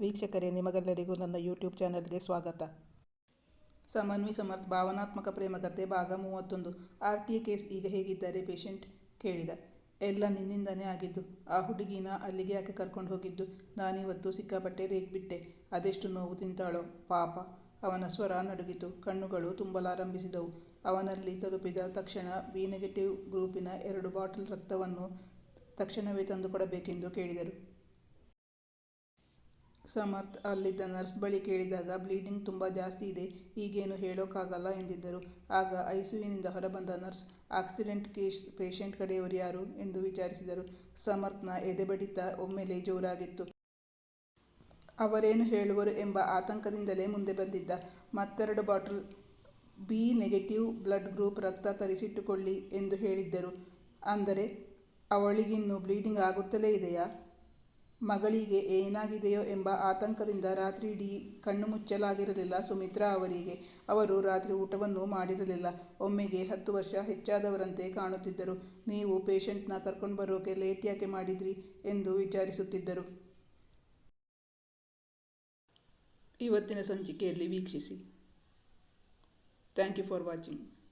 ವೀಕ್ಷಕರೇ, ನಿಮಗೆಲ್ಲರಿಗೂ ನನ್ನ ಯೂಟ್ಯೂಬ್ ಚಾನಲ್ಗೆ ಸ್ವಾಗತ. ಸಮನ್ವಿ ಸಮರ್ಥ, ಭಾವನಾತ್ಮಕ ಪ್ರೇಮಕತೆ ಭಾಗ ಮೂವತ್ತೊಂದು. ಆರ್ ಟಿ ಕೇಸ್ ಈಗ ಹೇಗಿದ್ದಾರೆ? ಪೇಷಂಟ್ ಕೇಳಿದ. ಎಲ್ಲ ನಿನ್ನಿಂದನೇ ಆಗಿದ್ದು. ಆ ಹುಡುಗಿನ ಅಲ್ಲಿಗೆ ಯಾಕೆ ಕರ್ಕೊಂಡು ಹೋಗಿದ್ದು? ನಾನಿವತ್ತು ಸಿಕ್ಕಾಪಟ್ಟೆ ರೇಗ್ಬಿಟ್ಟೆ ಅದೆಷ್ಟು ನೋವು ತಿಂತಾಳೋ? ಪಾಪ. ಅವನ ಸ್ವರ ನಡುಗಿತು. ಕಣ್ಣುಗಳು ತುಂಬಲಾರಂಭಿಸಿದವು. ಅವನಲ್ಲಿ ತಲುಪಿದ ತಕ್ಷಣ ಬಿ ನೆಗೆಟಿವ್ ಗ್ರೂಪಿನ ಎರಡು ಬಾಟಲ್ ರಕ್ತವನ್ನು ತಕ್ಷಣವೇ ತಂದುಕೊಡಬೇಕೆಂದು ಕೇಳಿದರು. ಸಮರ್ಥ್ ಅಲ್ಲಿದ್ದ ನರ್ಸ್ ಬಳಿ ಕೇಳಿದಾಗ ಬ್ಲೀಡಿಂಗ್ ತುಂಬ ಜಾಸ್ತಿ ಇದೆ, ಈಗೇನು ಹೇಳೋಕ್ಕಾಗಲ್ಲ ಎಂದಿದ್ದರು. ಆಗ ಐಸಿಯುನಿಂದ ಹೊರಬಂದ ನರ್ಸ್, ಆಕ್ಸಿಡೆಂಟ್ ಕೇಸ್ ಪೇಷಂಟ್ ಕಡೆಯವರು ಯಾರು ಎಂದು ವಿಚಾರಿಸಿದರು. ಸಮರ್ಥ್ನ ಎದೆಬಡಿತ ಒಮ್ಮೆಲೆ ಜೋರಾಗಿತ್ತು. ಅವರೇನು ಹೇಳುವರು ಎಂಬ ಆತಂಕದಿಂದಲೇ ಮುಂದೆ ಬಂದಿದ್ದ. ಮತ್ತೆರಡು bottle B negative blood group ರಕ್ತ ತರಿಸಿಟ್ಟುಕೊಳ್ಳಿ ಎಂದು ಹೇಳಿದ್ದರು. ಅಂದರೆ, ಅವಳಿಗಿನ್ನೂ ಬ್ಲೀಡಿಂಗ್ ಆಗುತ್ತಲೇ ಇದೆಯಾ? ಮಗಳಿಗೆ ಏನಾಗಿದೆಯೋ ಎಂಬ ಆತಂಕದಿಂದ ರಾತ್ರಿಯಿಡೀ ಕಣ್ಣು ಮುಚ್ಚಲಾಗಿರಲಿಲ್ಲ ಸುಮಿತ್ರಾ ಅವರಿಗೆ. ಅವರು ರಾತ್ರಿ ಊಟವನ್ನು ಮಾಡಿರಲಿಲ್ಲ. ಒಮ್ಮೆಗೆ ಹತ್ತು ವರ್ಷ ಹೆಚ್ಚಾದವರಂತೆ ಕಾಣುತ್ತಿದ್ದರು. ನೀವು ಪೇಷಂಟ್ನ ಕರ್ಕೊಂಡು ಬರೋಕೆ ಲೇಟ್ ಯಾಕೆ ಮಾಡಿದ್ರಿ? ಎಂದು ವಿಚಾರಿಸುತ್ತಿದ್ದರು. ಇವತ್ತಿನ ಸಂಚಿಕೆಯಲ್ಲಿ ವೀಕ್ಷಿಸಿ. Thank you for watching.